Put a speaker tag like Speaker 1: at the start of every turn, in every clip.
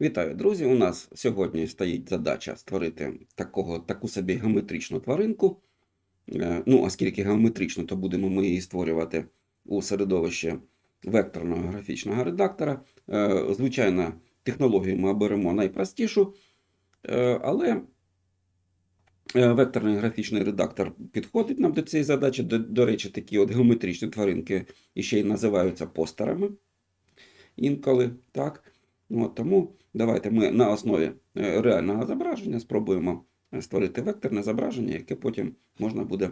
Speaker 1: Вітаю, друзі! У нас сьогодні стоїть задача створити такого, таку собі геометричну тваринку. Е, Ну, оскільки геометрично, то будемо ми її створювати у середовищі векторного графічного редактора. Е, Звичайно, технологію ми оберемо найпростішу, е, але векторний графічний редактор підходить нам до цієї задачі. До, до речі, такі от геометричні тваринки ще й називаються постерами інколи. так. От, тому давайте ми на основі е, реального зображення спробуємо е, створити векторне зображення, яке потім можна буде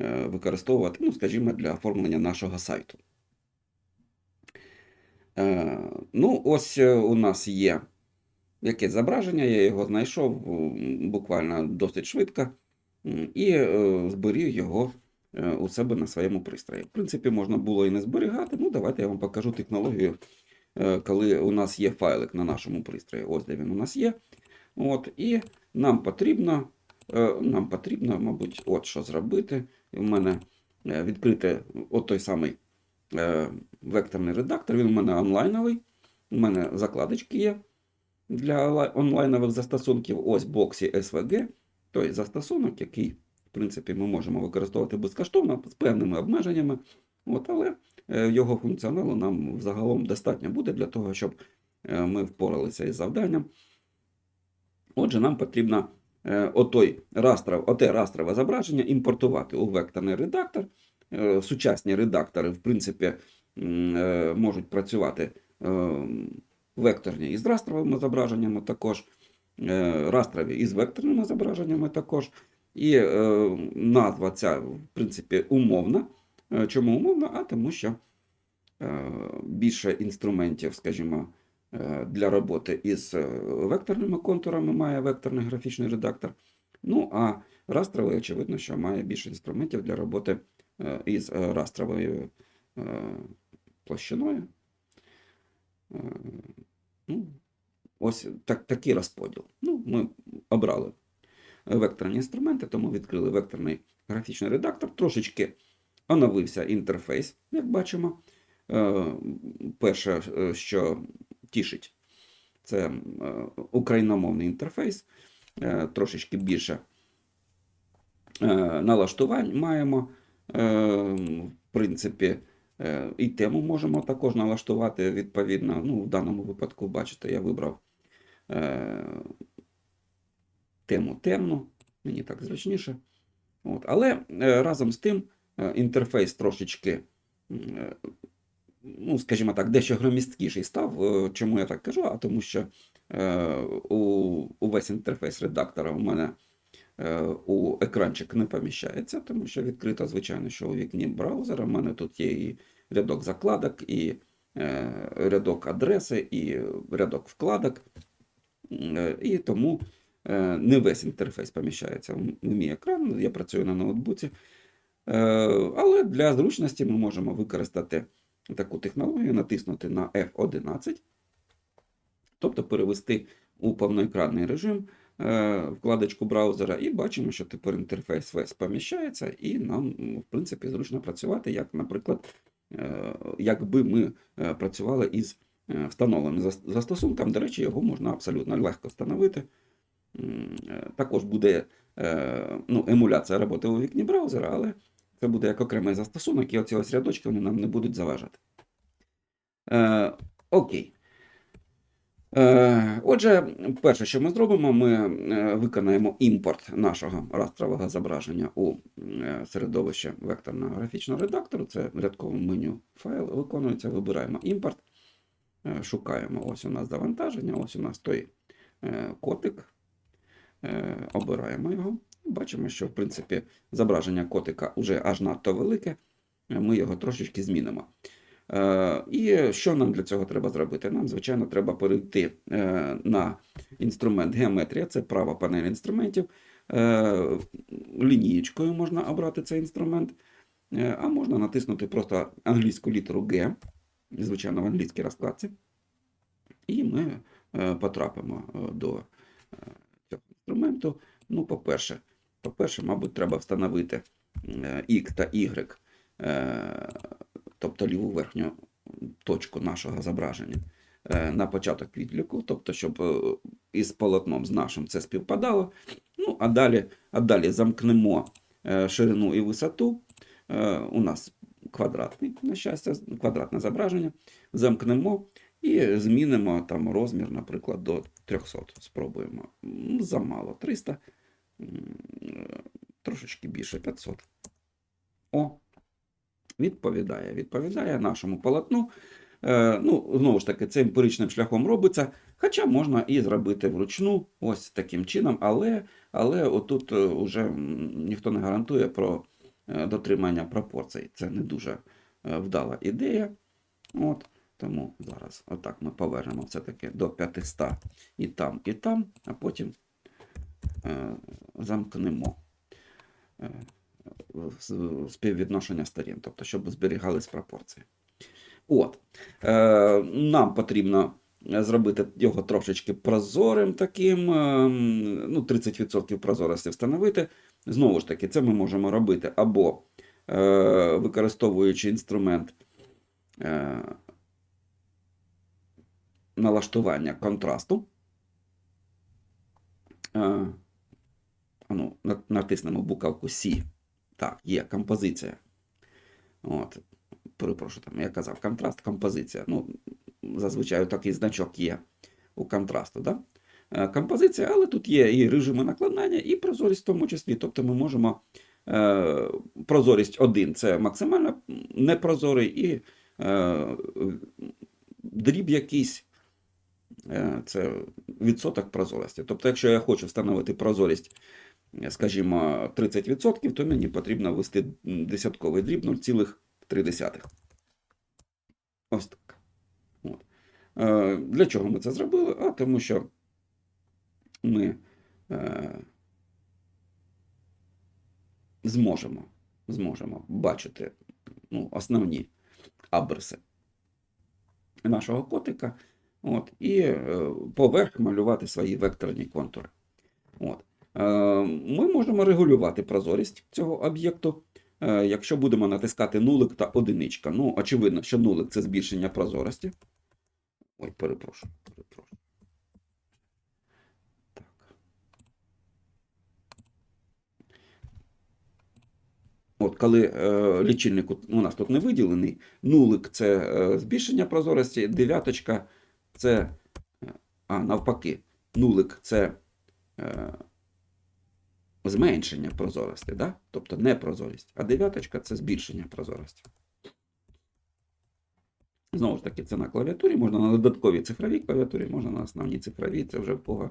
Speaker 1: е, використовувати, ну, скажімо, для оформлення нашого сайту. Ну, ось у нас є якесь зображення, я його знайшов буквально досить швидко і зберіг його у себе на своєму пристрої. В принципі, можна було і не зберігати. Ну, давайте я вам покажу технологію коли у нас є файлик на нашому пристрої. Ось де він у нас є. От, і нам потрібно, е, нам потрібно, мабуть, от що зробити. У мене е, відкрити от той самий е, векторний редактор. Він у мене онлайновий. У мене закладочки є для онлайнових застосунків. Ось боксі SVG, той застосунок, який, в принципі, ми можемо використовувати безкоштовно з певними обмеженнями. От, але е, його функціоналу нам загалом достатньо буде для того, щоб е, ми впоралися із завданням. Отже, нам потрібно е, отой растров, оте растрове зображення імпортувати у векторний редактор. Е, Сучасні редактори, в принципі, е, можуть працювати е, векторні із растровими зображеннями також, е, растрові із векторними зображеннями також. І е, назва ця, в принципі, умовна. Е, Чому умовно? А тому що е, більше інструментів, скажімо, е, для роботи із векторними контурами має векторний графічний редактор. Ну, а растровий, очевидно, що має більше інструментів для роботи із растровою площиною. Ну, ось так, такий розподіл. Ну, ми обрали векторні інструменти, тому відкрили векторний графічний редактор. Трошечки оновився інтерфейс, як бачимо. Е, Перше, е, що тішить, це е, україномовний інтерфейс. Трошечки більше налаштувань маємо. В принципі, і тему можемо також налаштувати відповідно. Ну, в даному випадку, бачите, я вибрав тему темну, мені так зручніше. От. Але разом з тим інтерфейс трошечки, е, ну, скажімо так, дещо громісткіший став. Е, Чому я так кажу? А тому що е, увесь інтерфейс редактора у мене е, у екранчик не поміщається, тому що відкрито, звичайно, що у вікні браузера. У мене тут є і рядок закладок, і е, рядок адреси, і рядок вкладок. Е, І тому е, не весь інтерфейс поміщається в мій екран. Я працюю на ноутбуці. Е, Але для зручності ми можемо використати таку технологію, натиснути на F11, тобто перевести у повноекранний режим е, вкладочку браузера, і бачимо, що тепер інтерфейс весь поміщається, і нам, в принципі, зручно працювати, як, наприклад, е, якби ми працювали із встановленим застосунком. До речі, його можна абсолютно легко встановити. Також буде ну, емуляція роботи у вікні браузера, але це буде як окремий застосунок, і оці ось рядочки вони нам не будуть заважати. Е, окей. Е, отже, перше, що ми зробимо, ми е, виконаємо імпорт нашого растрового зображення у е, середовище векторного графічного редактору. Це рядкове меню файл виконується, вибираємо імпорт, е, шукаємо ось у нас завантаження, ось у нас той котик. Обираємо його. Бачимо, що в принципі зображення котика вже аж надто велике. Е, Ми його трошечки змінимо. Е, І що нам для цього треба зробити? Нам, звичайно, треба перейти е, на інструмент геометрія, це права панель інструментів. Лінієчкою можна обрати цей інструмент, а можна натиснути просто англійську літеру G, звичайно, в англійській розкладці. І ми потрапимо до цього інструменту. Ну, по-перше, по-перше, мабуть, треба встановити е, X та Y, е, тобто ліву верхню точку нашого зображення. е, на початок відліку, тобто, щоб е, із полотном з нашим це співпадало. Ну, а далі, а далі замкнемо е, ширину і висоту. Е, У нас квадратний, на щастя, квадратне зображення. Замкнемо і змінимо там розмір, наприклад, до 300. Спробуємо. Замало 300, м, е, трошечки більше 500. О, відповідає, відповідає нашому полотну. Е, ну, знову ж таки, це емпіричним шляхом робиться, хоча можна і зробити вручну, ось таким чином, але, але отут е, уже ніхто не гарантує про е, дотримання пропорцій. Це не дуже е, вдала ідея. От, тому зараз отак ми повернемо все-таки до 500 і там, і там, а потім е, замкнемо співвідношення сторін, тобто, щоб зберігались пропорції. От. Е, нам потрібно зробити його трошечки прозорим таким, е, ну, 30% прозорості встановити. Знову ж таки, це ми можемо робити або е, використовуючи інструмент е, налаштування контрасту. Е, на- натиснемо буковку C. Так, є композиція. От. Перепрошую, там я казав, контраст, композиція. Ну, зазвичай такий значок є у контрасту. Да? Е, Композиція, але тут є і режими накладання, і прозорість в тому числі. Тобто ми можемо е, прозорість 1 це максимально непрозорий, і е, дріб якийсь е, це відсоток прозорості. Тобто, якщо я хочу встановити прозорість, скажімо, 30%, то мені потрібно ввести десятковий дріб 0,3. Ось так. От. Е, Для чого ми це зробили? А тому що ми е, зможемо, зможемо бачити ну, основні абриси нашого котика. От, і е, поверх малювати свої векторні контури. От. Е, Ми можемо регулювати прозорість цього об'єкту, е, якщо будемо натискати нулик та одиничка. Ну, очевидно, що нулик це збільшення прозорості. Ой, перепрошую, перепрошую. Так. От, коли е, лічильник у нас тут не виділений, нулик це е, збільшення прозорості, дев'яточка це. е, А, навпаки, нулик це е, зменшення прозорості, да? тобто не прозорість, а дев'яточка це збільшення прозорості. Знову ж таки, це на клавіатурі, можна на додатковій цифровій клавіатурі, можна на основній цифровій, це вже в кого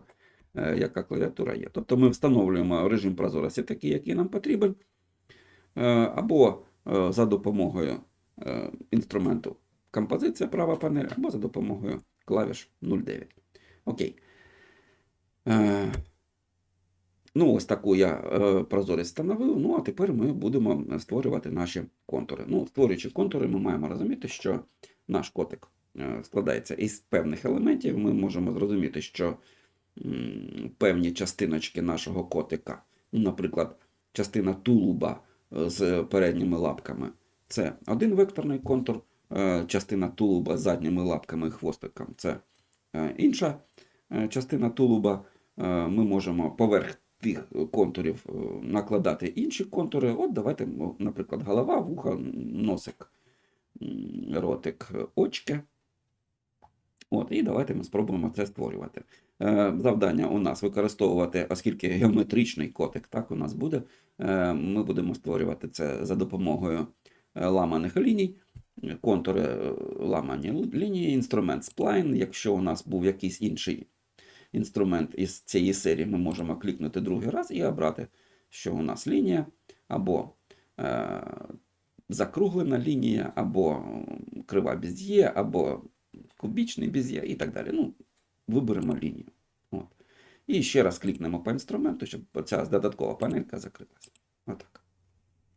Speaker 1: е, яка клавіатура є. Тобто ми встановлюємо режим прозорості такий, який нам потрібен, е, або е, за допомогою інструменту композиція права панель, або за допомогою клавіш 09. Окей. Ну, ось таку я е, прозорість встановив. Ну, а тепер ми будемо створювати наші контури. Ну, створюючи контури, ми маємо розуміти, що наш котик е, складається із певних елементів. Ми можемо зрозуміти, що певні частиночки нашого котика, ну, наприклад, частина тулуба е, з передніми лапками, це один векторний контур, частина тулуба з задніми лапками і хвостиком це інша частина тулуба. Ми можемо поверх тих контурів е, накладати інші контури. От давайте, наприклад, голова, вуха, носик, ротик, очки. От, і давайте ми спробуємо це створювати. Е, Завдання у нас використовувати, оскільки геометричний котик так у нас буде, е, ми будемо створювати це за допомогою е, ламаних ліній. Контури е, ламані лінії, інструмент Spline. Якщо у нас був якийсь інший інструмент із цієї серії, ми можемо клікнути другий раз і обрати, що у нас лінія, або е, закруглена лінія, або крива без'є, або кубічний без'є і так далі. Ну, виберемо лінію. От. І ще раз клікнемо по інструменту, щоб ця додаткова панелька закрилася. Отак.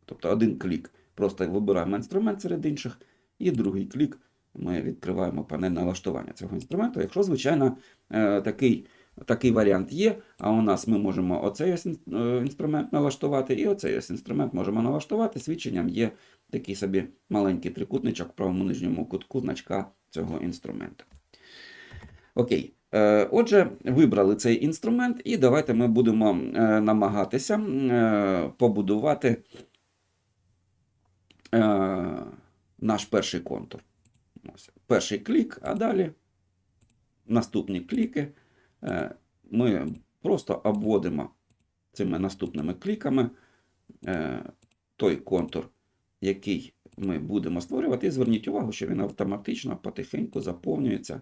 Speaker 1: Тобто один клік. Просто вибираємо інструмент серед інших, і другий клік ми відкриваємо панель налаштування цього інструменту. Якщо, звичайно, е, такий, такий варіант є, а у нас ми можемо оцей е, інструмент налаштувати, і оцей ось інструмент можемо налаштувати. Свідченням є такий собі маленький трикутничок в правому нижньому кутку значка цього інструменту. Окей. Е, Отже, вибрали цей інструмент, і давайте ми будемо намагатися побудувати наш перший контур. Ось. Перший клік, а далі наступні кліки. Е, Ми просто обводимо цими наступними кліками е, той контур, який ми будемо створювати. І зверніть увагу, що він автоматично потихеньку заповнюється.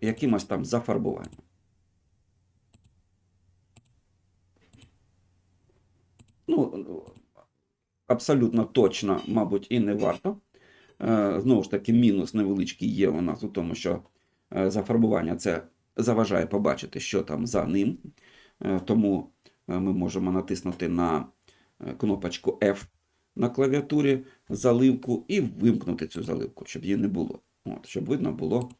Speaker 1: Якимось там зафарбуванням. Ну, абсолютно точно, мабуть, і не варто. Е, Знову ж таки, мінус невеличкий є у нас у тому, що е, зафарбування це заважає побачити, що там за ним. Е, Тому ми можемо натиснути на кнопочку F на клавіатурі заливку і вимкнути цю заливку, щоб її не було. От, щоб видно було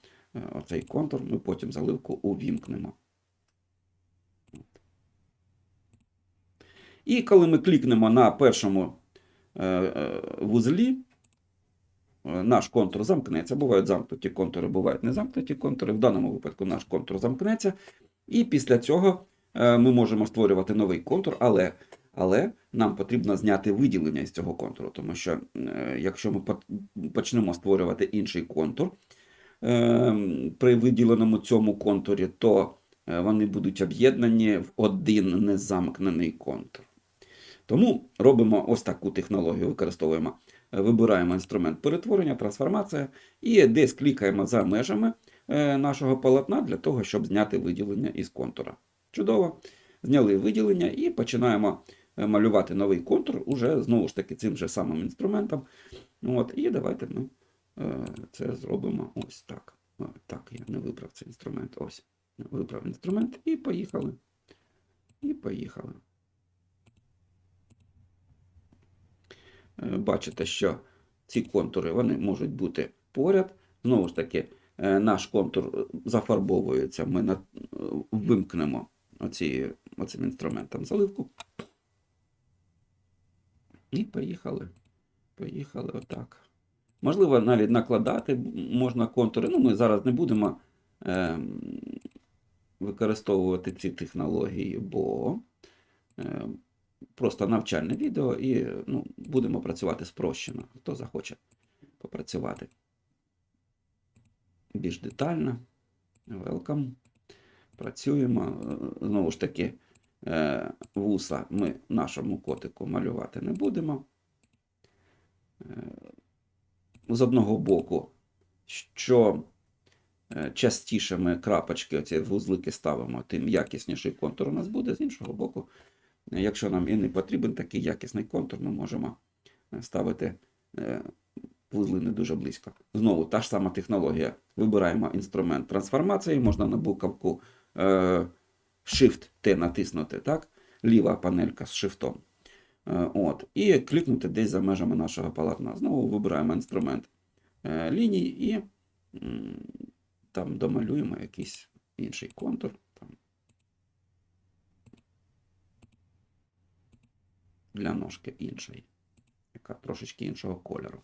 Speaker 1: оцей контур, ми потім заливку увімкнемо. І коли ми клікнемо на першому вузлі, е, наш контур замкнеться. Бувають замкнуті контури, бувають не замкнуті контури. В даному випадку наш контур замкнеться. І після цього е, ми можемо створювати новий контур, але, але нам потрібно зняти виділення з цього контуру, тому що е, якщо ми почнемо створювати інший контур е, при виділеному цьому контурі, то е, вони будуть об'єднані в один незамкнений контур. Тому робимо ось таку технологію, використовуємо. Е, Вибираємо інструмент перетворення, трансформація і десь клікаємо за межами е, нашого полотна для того, щоб зняти виділення із контура. Чудово. Зняли виділення і починаємо е, малювати новий контур уже знову ж таки цим же самим інструментом. От, і давайте ми це зробимо ось так. Так, я не вибрав цей інструмент. Ось. Вибрав інструмент і поїхали. І поїхали. Бачите, що ці контури вони можуть бути поряд. Знову ж таки, е, наш контур е, зафарбовується. Ми е, вимкнемо оці, оцим інструментом заливку. І поїхали. Поїхали отак. Можливо, навіть накладати можна контури. Ну, ми зараз не будемо ем, використовувати ці технології, бо е, просто навчальне відео і ну, будемо працювати спрощено. Хто захоче попрацювати більш детально. Welcome. Працюємо. Знову ж таки, е, вуса ми нашому котику малювати не будемо. Е, З одного боку, що е, частіше ми крапочки, оці вузлики ставимо, тим якісніший контур у нас буде. З іншого боку, якщо нам і не потрібен такий якісний контур, ми можемо е, ставити е, вузли не дуже близько. Знову та ж сама технологія. Вибираємо інструмент трансформації, можна на буковку е, Shift-T натиснути, так? ліва панелька з шифтом. От, і клікнути десь за межами нашого полотна. Знову вибираємо інструмент ліній і там домалюємо якийсь інший контур. Для ножки іншої, яка трошечки іншого кольору.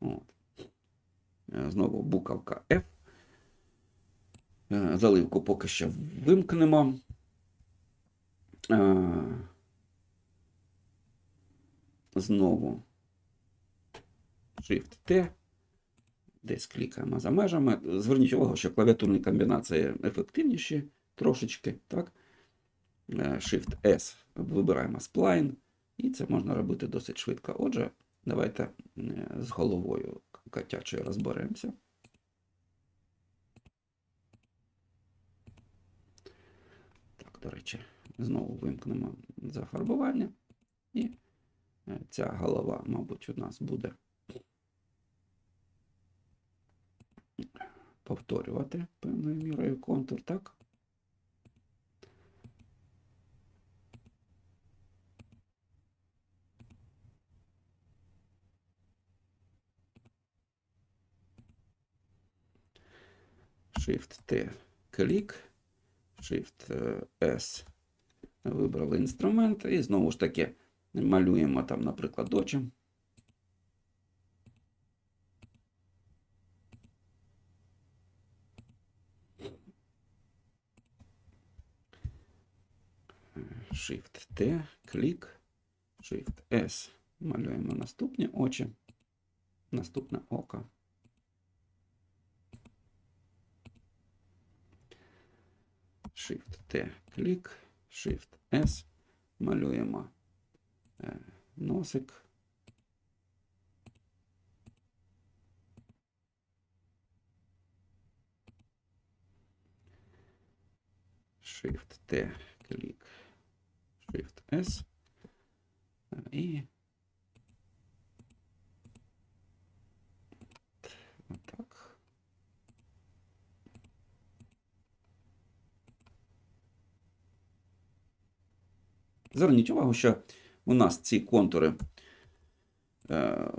Speaker 1: От. Е, Знову буковка F. Е, Заливку поки що вимкнемо. Е, Знову Shift-T. Десь клікаємо за межами. Зверніть увагу, що клавіатурні комбінації ефективніші трошечки. Так? Shift-S вибираємо Spline. І це можна робити досить швидко. Отже, давайте е, з головою котячою розберемося. Так, до речі, знову вимкнемо зафарбування. І е, ця голова, мабуть, у нас буде повторювати певною мірою контур, так? Shift-T клік, Shift-S. Е, вибрали інструмент і знову ж таки малюємо там, наприклад, очі. Shift-T, клік, Shift-S. Малюємо наступні очі, наступне око. Shift T, клік, Shift S. Малюємо е, носик. Shift T, клік, Shift S. Е, І отак. Зверніть увагу, що у нас ці контури е,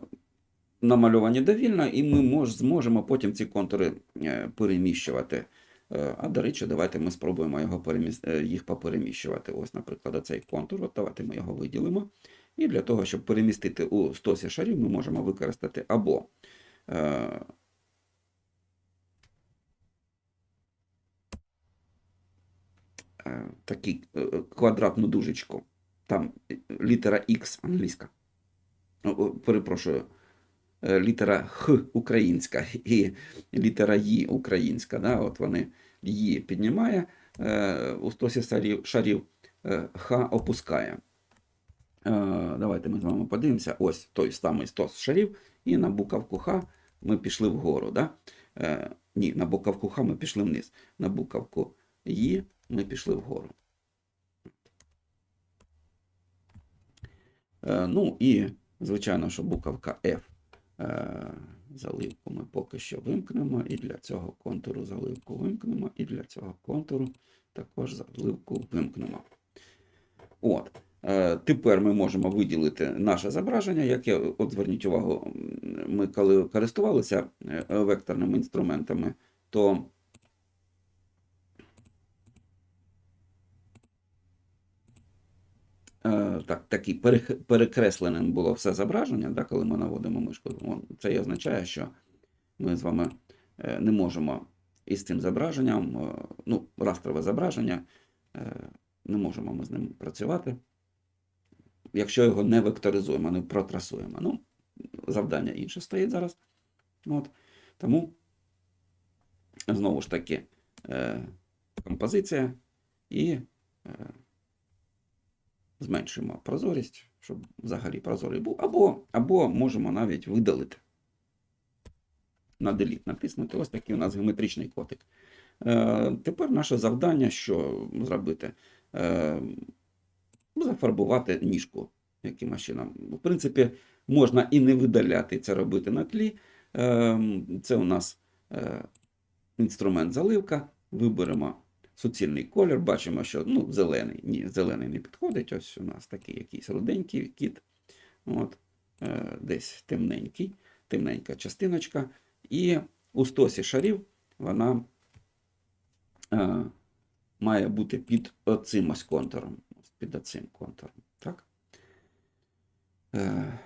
Speaker 1: намальовані довільно, і ми мож, зможемо потім ці контури е, переміщувати. Е, а до речі, давайте ми спробуємо його переміс... е, їх попереміщувати. Ось, наприклад, цей контур. От давайте ми його виділимо. І для того, щоб перемістити у стосі шарів, ми можемо використати або е, такий е, квадратну дужечку. Там е, літера X англійська. Перепрошую. е, Літера Х українська і літера Ї українська. Да? От вони Ї піднімає е, у стосі шарів, е, Х опускає. Е, Давайте ми з вами подивимося. Ось той самий стос шарів, і на буковку Х ми пішли вгору. Да? Е, Ні, на буковку Х ми пішли вниз. На буковку Ї ми пішли вгору. Е, Ну і, звичайно, що буковка F. Е, Заливку ми поки що вимкнемо, і для цього контуру заливку вимкнемо, і для цього контуру також заливку вимкнемо. От. Е, Тепер ми можемо виділити наше зображення, яке, от зверніть увагу, ми коли користувалися векторними інструментами, то так, такий перех- перекресленим було все зображення, да, коли ми наводимо мишку. Це і означає, що ми з вами е, не можемо із цим зображенням, е, ну, растрове зображення, е, не можемо ми з ним працювати, якщо його не векторизуємо, не протрасуємо. Ну, завдання інше стоїть зараз. От. Тому, знову ж таки, е, композиція і е, зменшуємо прозорість, щоб взагалі прозорий був, або, або можемо навіть видалити. На Delete натиснути. Ось такий у нас геометричний котик. Е, тепер наше завдання, що зробити? Е, зафарбувати ніжку якимось чином. В принципі, можна і не видаляти це робити на тлі. Е, Це у нас е, інструмент заливка. Виберемо суцільний колір. Бачимо, що ну, зелений. Ні, зелений не підходить. Ось у нас такий якийсь руденький кіт. От, е, десь темненький, темненька частиночка. І у стосі шарів вона е, має бути під оцим ось контуром. Під оцим контуром. Так? Е,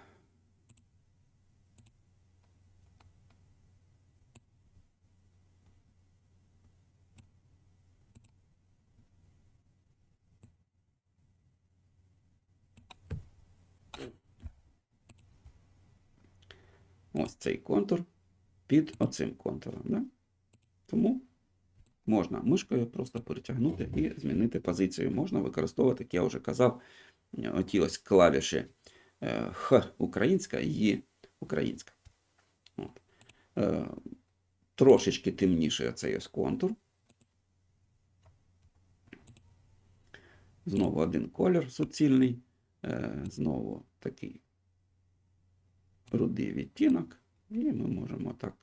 Speaker 1: ось цей контур під оцим контуром. Да? Тому можна мишкою просто перетягнути і змінити позицію. Можна використовувати, як я вже казав, оті ось клавіші е, Х українська і українська. От. Е, Трошечки темніший оцей ось контур. Знову один колір суцільний, е, знову такий рудий відтінок, і ми можемо так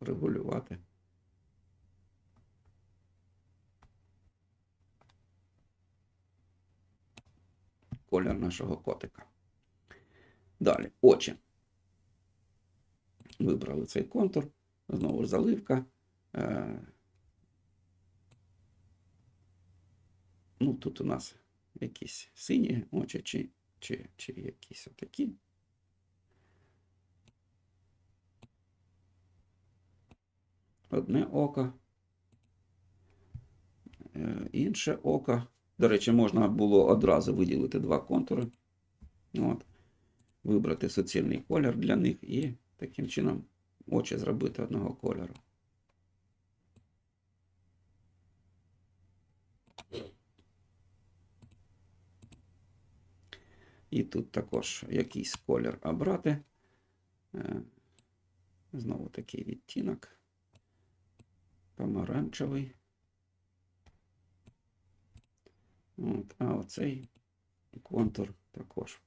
Speaker 1: регулювати. Колір нашого котика. Далі, очі. Вибрали цей контур, знову ж заливка. Е, Ну, тут у нас якісь сині очі, чи, чи, чи якісь отакі. Одне око, е, інше око. До речі, можна було одразу виділити два контури. От. Вибрати суцільний колір для них і таким чином очі зробити одного кольору. І тут також якийсь колір обрати. Е, Знову такий відтінок. Помаранчевий. От, а оцей контур також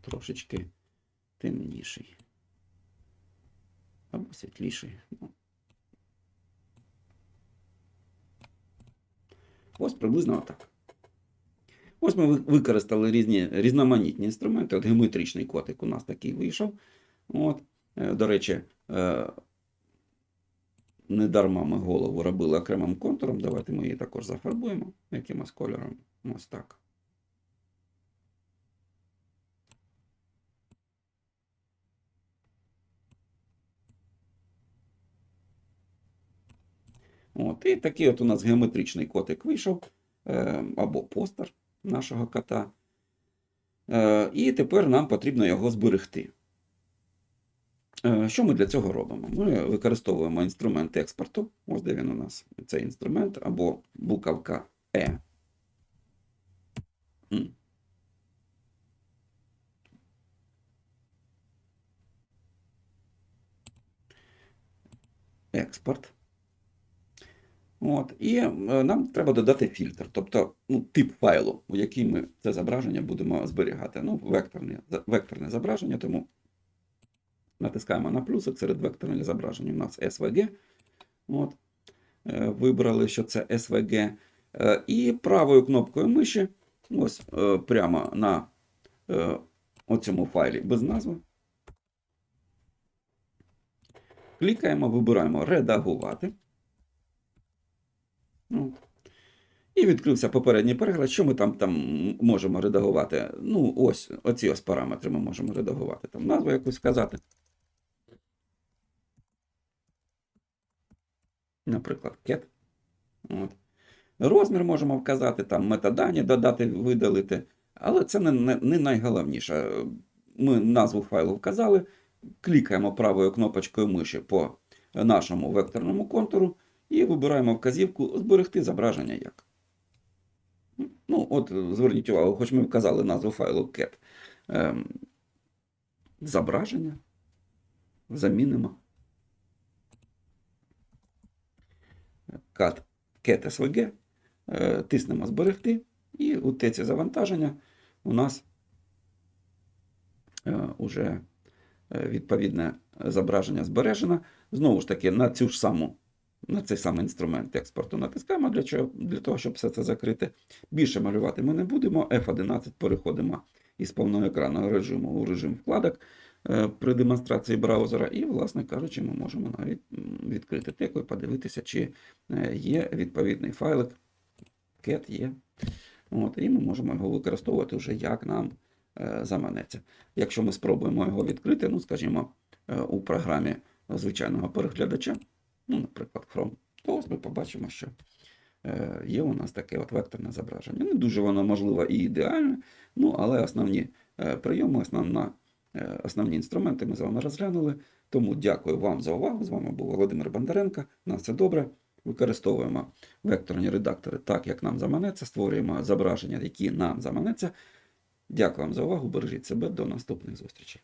Speaker 1: трошечки темніший. Або світліший. Ну. Ось приблизно отак. Ось ми використали різні, різноманітні інструменти. От геометричний котик у нас такий вийшов. От. Е, До речі, е, не дарма ми голову робили окремим контуром. Давайте ми її також зафарбуємо якимось кольором. Ось так. От, і такий от у нас геометричний котик вийшов, е, або постер нашого кота. Е, і тепер нам потрібно його зберегти. Е, Що ми для цього робимо? Ми використовуємо інструмент експорту. Ось де він у нас. Цей інструмент, або буковка Е. Експорт. От, і е, нам треба додати фільтр, тобто ну, тип файлу, у який ми це зображення будемо зберігати. Ну, векторне, векторне зображення, тому натискаємо на плюсик серед векторних зображень. У нас SVG. От, е, вибрали, що це SVG. Е, І правою кнопкою миші, ось е, прямо на оцьому файлі без назви. Клікаємо, вибираємо редагувати. Ну, і відкрився попередній перегляд. Що ми там, там можемо редагувати? Ну, ось оці ось параметри ми можемо редагувати. Там назву якусь вказати. Наприклад, cat. От. Розмір можемо вказати, там метадані додати, видалити. Але це не, не, не найголовніше. Ми назву файлу вказали, клікаємо правою кнопочкою миші по нашому векторному контуру і вибираємо вказівку Зберегти зображення як. Ну, от зверніть увагу, хоч ми вказали назву файлу cat. Ем, зображення. Замінимо. Cat SVG. Е, Тиснемо зберегти. І у теці завантаження у нас е, уже е, відповідне зображення збережено. Знову ж таки, на цю ж саму на цей самий інструмент експорту натискаємо для, чого, для того, щоб все це закрити. Більше малювати ми не будемо. F11 переходимо із повноекранного режиму у режим вкладок при демонстрації браузера. І, власне кажучи, ми можемо навіть відкрити теку і подивитися, чи е, є відповідний файлик. Cat є. От, і ми можемо його використовувати вже як нам е, заманеться. Якщо ми спробуємо його відкрити, ну, скажімо, е, у програмі звичайного переглядача, ну, наприклад, Chrome, то ось ми побачимо, що е, є у нас таке от векторне зображення. Не дуже воно можливо і ідеальне, ну, але основні е, прийоми, основна, е, основні інструменти ми з вами розглянули. Тому дякую вам за увагу. З вами був Володимир Бондаренко. На все добре. Використовуємо векторні редактори так, як нам заманеться, створюємо зображення, які нам заманеться. Дякую вам за увагу. Бережіть себе. До наступних зустрічей.